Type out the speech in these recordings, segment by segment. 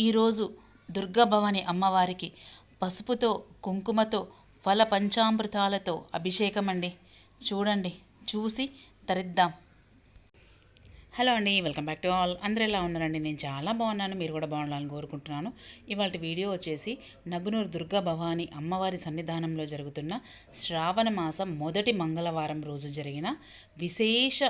ఈరోజు దుర్గాభవాని అమ్మవారికి పసుపుతో కుంకుమతో ఫల పంచామృతాలతో అభిషేకం అండి చూడండి చూసి తరిద్దాం. హలో అండి వెల్కమ్ బ్యాక్ టు ఆల్. అందరూ ఎలా ఉన్నారండి? నేను చాలా బాగున్నాను. మీరు కూడా బాగుండాలని కోరుకుంటున్నాను. ఇవాళ వీడియో వచ్చేసి నగునూరు దుర్గా భవాని అమ్మవారి సన్నిధానంలో జరుగుతున్న శ్రావణ మాసం మొదటి మంగళవారం రోజు జరిగిన విశేష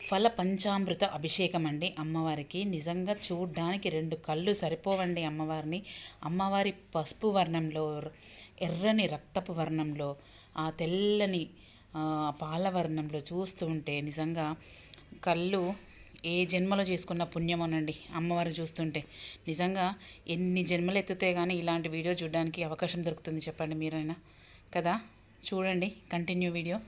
ఫల పంచామృత అభిషేకం అండి అమ్మవారికి నిజంగా చూడ్డానికి రెండు కళ్ళు సరిపోవండి అమ్మవారిని. అమ్మవారి పసుపు వర్ణంలో ఎర్రని రక్తపు వర్ణంలో ఆ తెల్లని పాల వర్ణంలో చూస్తూ ఉంటే నిజంగా కళ్ళు ఏ జన్మలో చేసుకున్న పుణ్యమోనండి. అమ్మవారు చూస్తుంటే నిజంగా ఎన్ని జన్మలు ఎత్తితే కానీ ఇలాంటి వీడియో చూడడానికి అవకాశం దొరుకుతుంది చెప్పండి మీరైనా. కదా? చూడండి కంటిన్యూ వీడియో.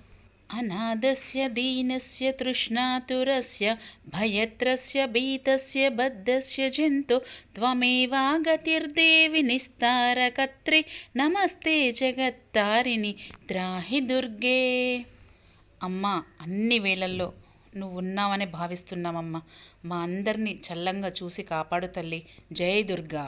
అనాథస్య దీనస్య తృష్ణాతురస్య భయత్రస్య భీతస్య బద్ధస్య జంతు త్వమేవాగతిర్దేవి నిస్తారకత్రి నమస్తే జగత్తారిణి త్రాహి దుర్గే. అమ్మ అన్ని వేళల్లో నువ్వు ఉన్నావని భావిస్తున్నామమ్మ మా అందరినీ చల్లంగా చూసి కాపాడు తల్లి. జై దుర్గా.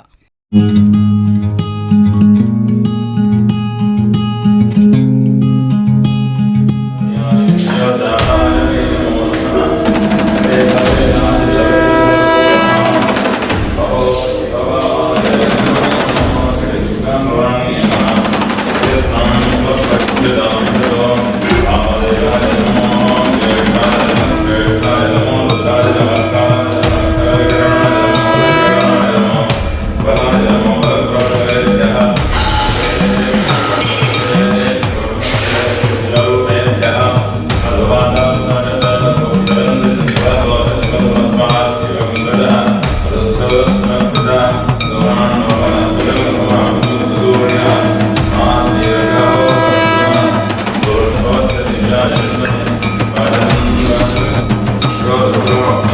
Oh,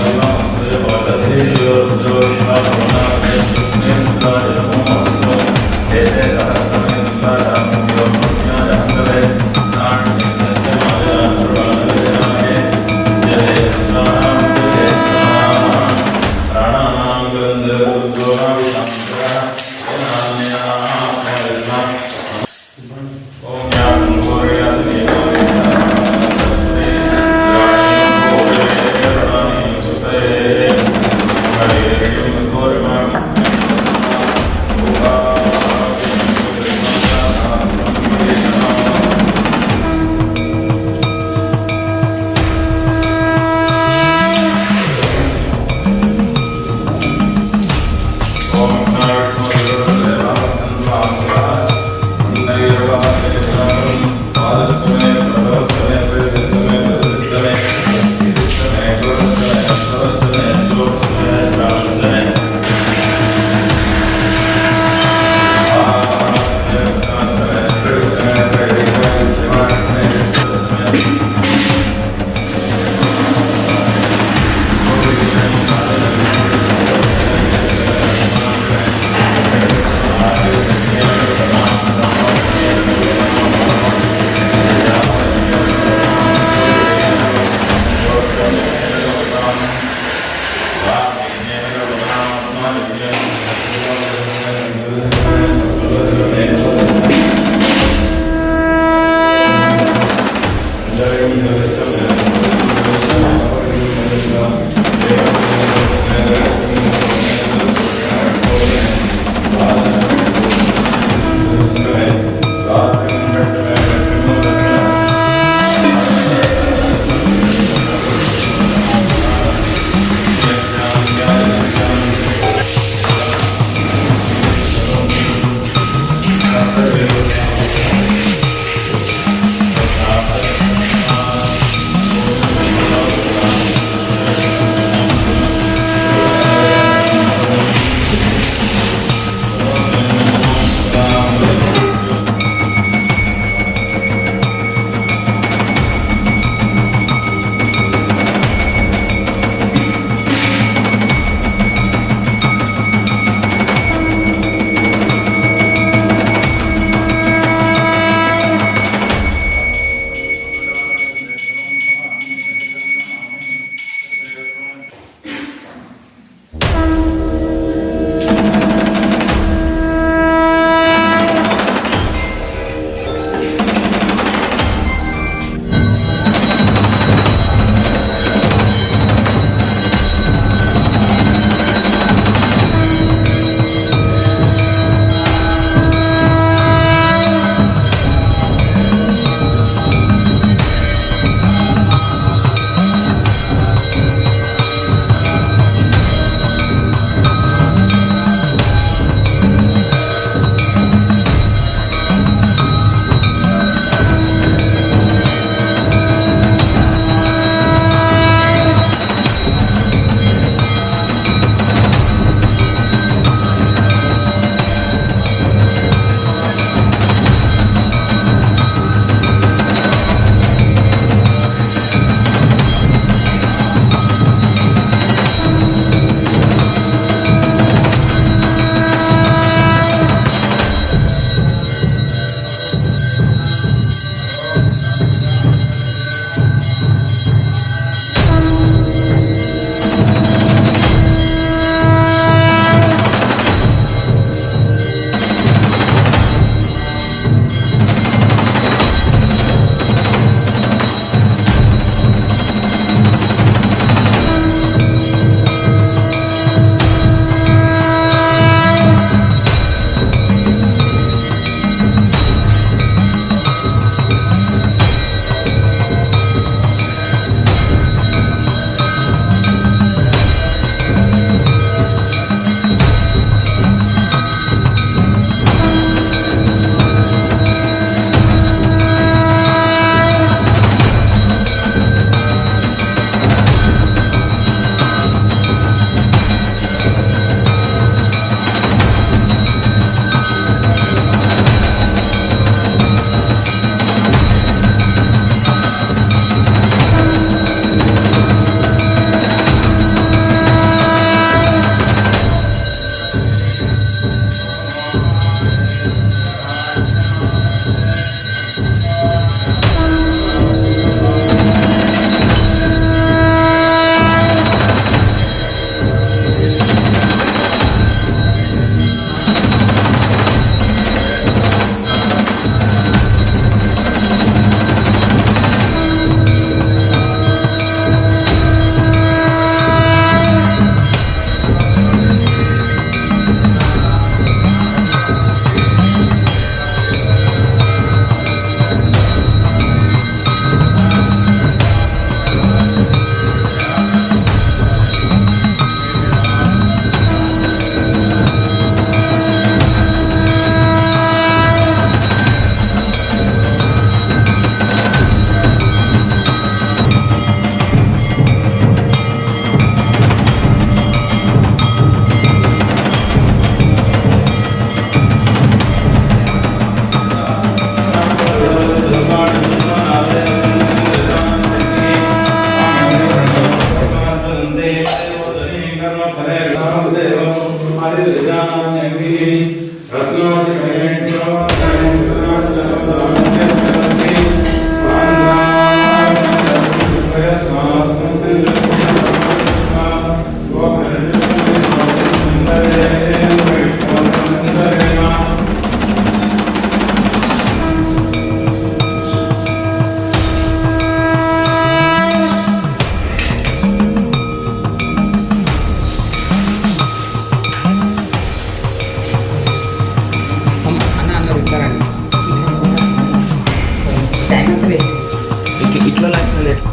ఇట్లా ఇట్లా లక్షణాలు ఎట్లా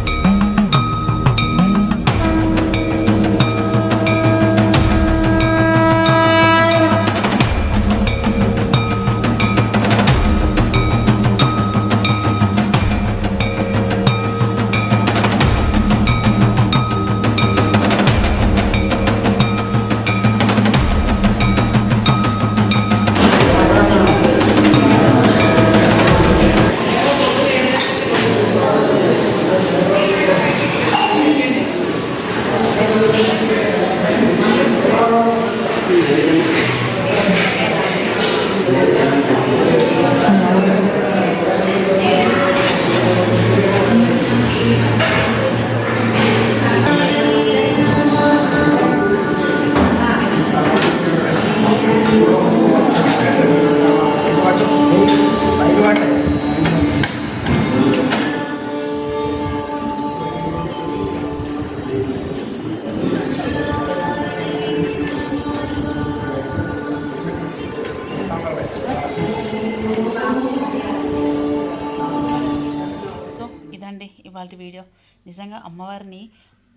నిజంగా అమ్మవారిని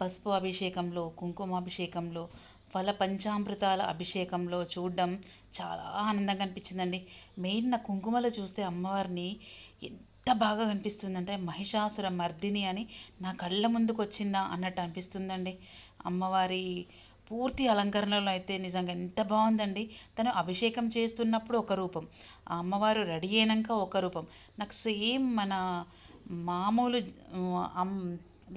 పసుపు అభిషేకంలో కుంకుమాభిషేకంలో ఫల పంచామృతాల అభిషేకంలో చూడడం చాలా ఆనందంగా అనిపించిందండి. మెయిన్ నా కుంకుమలో చూస్తే అమ్మవారిని ఎంత బాగా కనిపిస్తుందంటే మహిషాసుర మర్దిని అని నా కళ్ళ ముందుకు వచ్చిందా అన్నట్టు అనిపిస్తుందండి. అమ్మవారి పూర్తి అలంకరణలో అయితే నిజంగా ఎంత బాగుందండి. తను అభిషేకం చేస్తున్నప్పుడు ఒక రూపం ఆ అమ్మవారు రెడీ అయినాక ఒక రూపం. నాకు సేమ్ మన మామూలు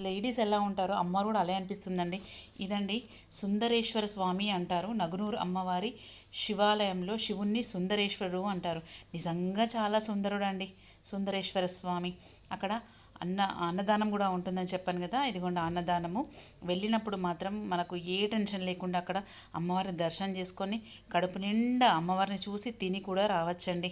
లేడీస్ ఎలా ఉంటారో అమ్మవారు కూడా అలా అనిపిస్తుందండి. ఇదండి సుందరేశ్వర స్వామి అంటారు. నగునూరు అమ్మవారి శివాలయంలో శివుణ్ణి సుందరేశ్వరుడు అంటారు. నిజంగా చాలా సుందరుడు అండి సుందరేశ్వర స్వామి. అక్కడ అన్న అన్నదానం కూడా ఉంటుందని చెప్పాను కదా. ఇదిగోండి అన్నదానము. వెళ్ళినప్పుడు మాత్రం మనకు ఏ టెన్షన్ లేకుండా అక్కడ అమ్మవారిని దర్శనం చేసుకొని కడుపు నిండా అమ్మవారిని చూసి తిని కూడా రావచ్చండి.